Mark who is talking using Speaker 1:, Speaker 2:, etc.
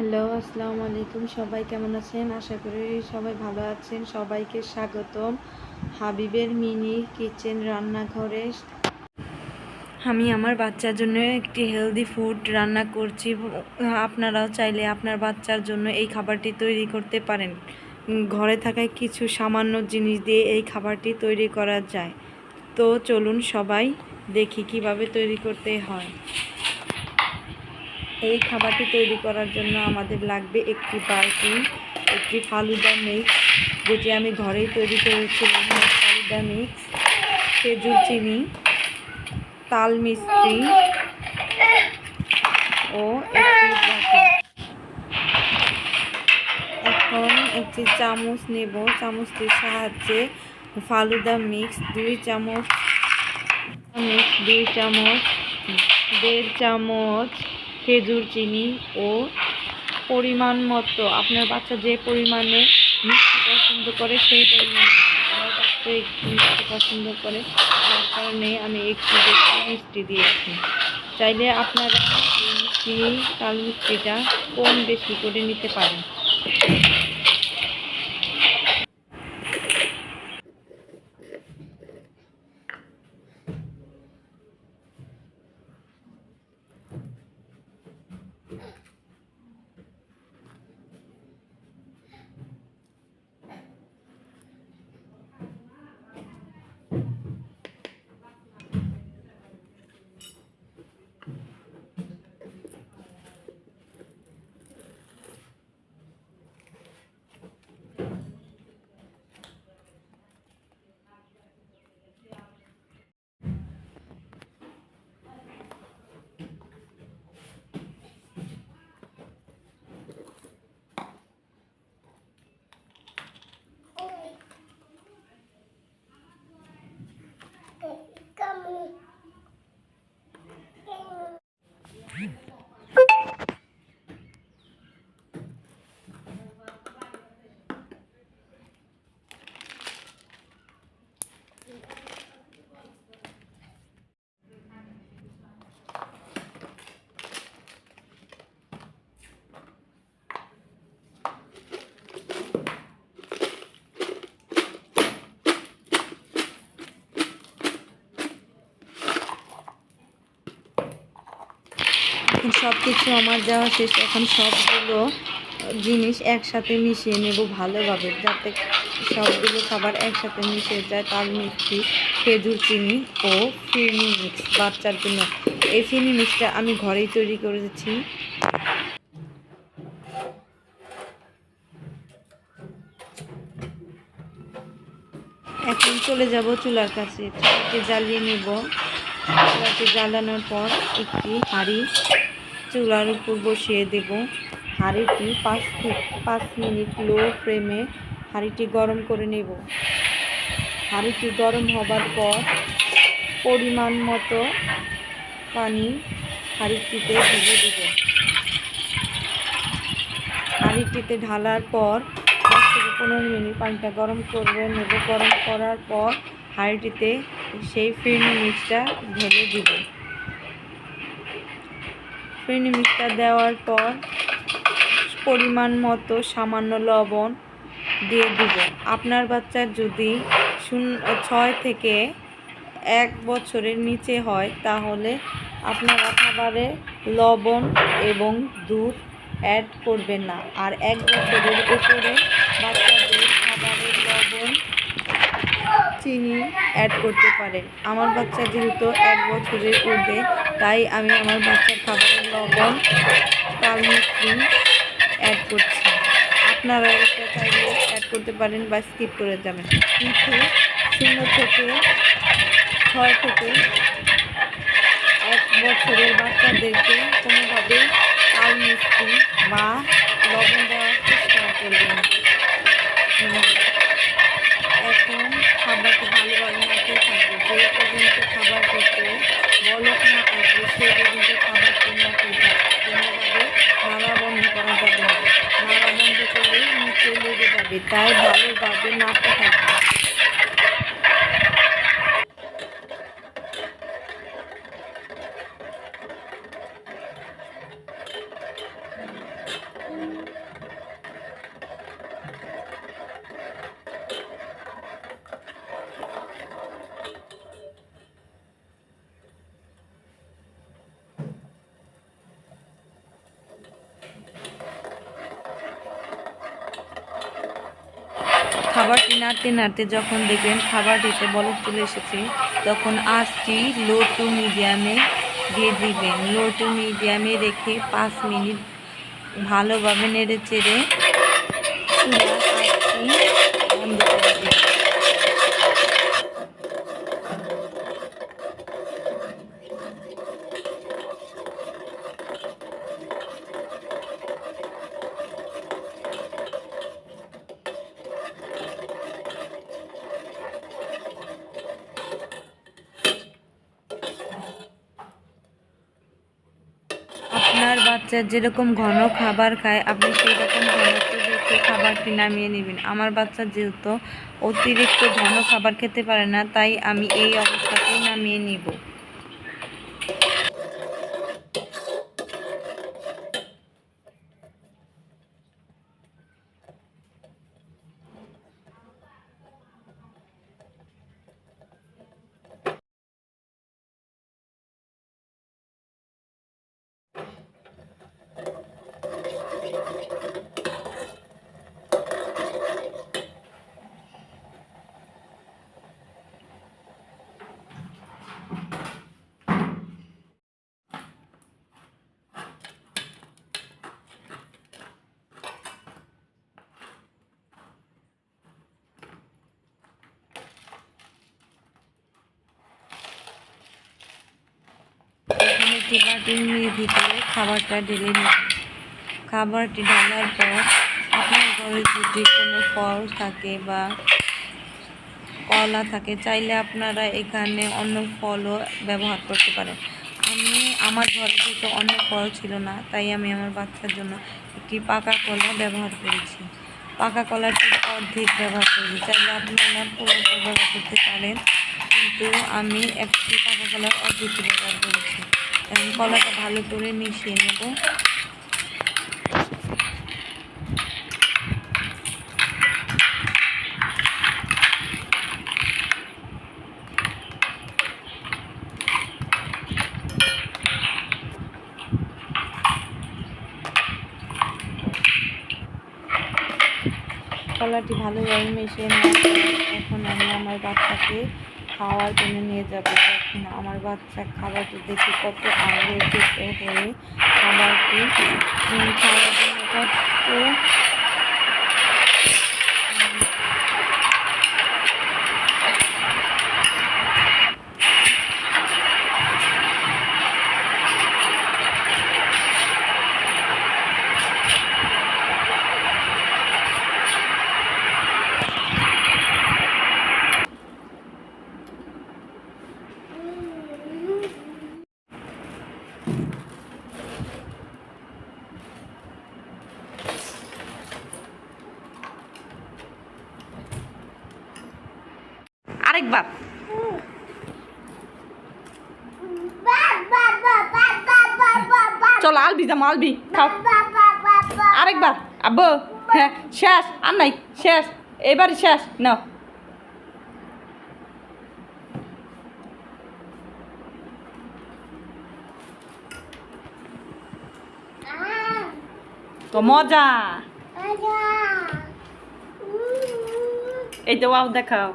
Speaker 1: Hello, আসসালামু আলাইকুম। সবাই কেমন আছেন? আশা করি সবাই ভালো আছেন। সবাইকে স্বাগতম। হাবিবের মিনি কিচেন রান্নাঘরে। আমি আমার বাচ্চার জন্য একটি হেলদি ফুড রান্না করছি। আপনারাও চাইলে আপনার বাচ্চার জন্য এই খাবারটি তৈরি করতে পারেন। ঘরে থাকায় কিছু সামান্য জিনিস দিয়ে এই খাবারটি তৈরি করা যায়। তো চলুন সবাই দেখি কীভাবে তৈরি করতে হয়। এই খাবারটি তৈরি করার জন্য আমাদের লাগবে একটি বালতি, একটি ফালুদা মিক্স, যেটি আমি ঘরেই তৈরি করেছিলাম, ফালুদা মিক্স, খেজুর চিনি, তাল মিস্ত্রি ও একটি এখন একটি চামচ নেব। চামচটির সাহায্যে ফালুদা মিক্স, দুই চামচ, মিক্স, দুই চামচ, দেড় চামচ খেজুর, চিনি ও পরিমাণ মতো। আপনার বাচ্চা যে পরিমাণে মিষ্টি পছন্দ করে সেই পরিমাণে। আমার বাচ্চা একটু মিষ্টি পছন্দ করে তার কারণে আমি একটু বেশি মিষ্টি দিয়েছি। চাইলে আপনারা মিষ্টি কাল মিষ্টিটা কম বেশি করে নিতে পারেন। সব কিছু আমার দেওয়া শেষ। এখন সবগুলো জিনিস একসাথে মিশিয়ে নেব ভালোভাবে যাতে সবগুলো খাবার একসাথে মিশে যায়, তার মিষ্টি, খেজুর চিনি ও ফিরনি মিক্স, বাচ্চার জন্য। এই ফিরনি মিক্সটা আমি ঘরেই তৈরি করেছি। এখন চলে যাব চুলার কাছে। চুলাকে জ্বালিয়ে নেব। চুলাকে জ্বালানোর পর একটি হাঁড়ি চুলার উপর বসিয়ে দেব। হাঁড়িটি পাঁচ পাঁচ মিনিট লো ফ্লেমে হাঁড়িটি গরম করে নেব। হাঁড়িটি গরম হবার পর পরিমাণ মতো পানি হাঁড়িটিতে ঢেলে দেব। হাঁড়িটিতে ঢালার পর দশ থেকে পনেরো মিনিট পানিটা গরম করবে নেব। গরম করার পর হাঁড়িটিতে সেই ফিরনি মিক্সটা ঢেলে দিব। ফিরনি মিক্সটা দেওয়ার পর পরিমাণ মতো সামান্য লবণ দিয়ে দিব। আপনার বাচ্চার যদি ছয় থেকে এক বছরের নিচে হয়, তাহলে আপনারা খাবারে লবণ এবং দুধ অ্যাড করবেন না। আর এক বছরের উপরে বাচ্চাদের খাবারের লবণ, চিনি অ্যাড করতে পারেন। আমার বাচ্চা যেহেতু এক বছরের ঊর্ধ্বে, তাই আমি আমার বাচ্চার খাবারের লবণ, তাল মিষ্টি অ্যাড করছি। আপনারা এটা চাইলে করতে পারেন বা স্কিপ করে যাবেন। কিন্তু শূন্য থেকে ছয় থেকে এক বছরের বাচ্চাদেরকে কোনোভাবে তাল মিষ্টি বা লবণ দেওয়ার চেষ্টা করবেন এখন খাবারকে ভালোভাবে নাড়তে থাকবে। যে পর্যন্ত খাবার থেকে বলক না আসবে সেই পর্যন্ত যাবে তাই ভালোভাবে নাড়তে থাকবে খাবারটি নাড়তে নাড়তে যখন দেখবেন খাবার খাবারটিতে বলক চলে এসেছে, তখন আঁচটি লো টু মিডিয়ামে দিয়ে দিবেন লো টু মিডিয়ামে রেখে পাঁচ মিনিট ভালোভাবে নেড়ে চেড়ে চুলার আঁচটি বন্ধ করে দিবেন আপনার বাচ্চা যেরকম ঘন খাবার খায়, আপনি সেই রকম ঘনত্ব দেখে খাবারটি নামিয়ে নেবেন। আমার বাচ্চা যেহেতু অতিরিক্ত ঘন খাবার খেতে পারে না, তাই আমি এই অবস্থাতেই নামিয়ে নিব এখানে একটি বাটির ভিতরে খাবারটা ঢেলে নিন। খাবারটি ঢালার পর আপনার ঘরে যদি কোনো ফল থাকে বা কলা থাকে, চাইলে আপনারা এখানে অন্য ফলও ব্যবহার করতে পারেন। আমি, আমার ঘরে যেহেতু অন্য ফল ছিল না, তাই আমি আমার বাচ্চার জন্য একটি পাকা কলা ব্যবহার করেছি। পাকা কলাটি অর্ধেক ব্যবহার করেছি। চাইলে আপনারা পুরোটা ব্যবহার করতে পারেন, কিন্তু আমি একটি পাকা কলার অর্ধেকটি ব্যবহার করেছি। কলাটা ভালো করে মিশিয়ে নেব। কলাটি ভালোভাবে মিশিয়ে এখন আমি আমার বাচ্চাকে খাওয়ার জন্য নিয়ে যাব। তখন আমার বাচ্চা খাবারটি দেখে কত আগ্রহ হয়ে খাবারটি খাওয়ার জন্য কত আরেকবার চলো আলবি যাম আলবি খাও। আরেকবার আব্বু হ্যাঁ শেষ আর নাই শেষ এবারে শেষ নাও। তো মজা। এই তো ওয়াও দেখাও।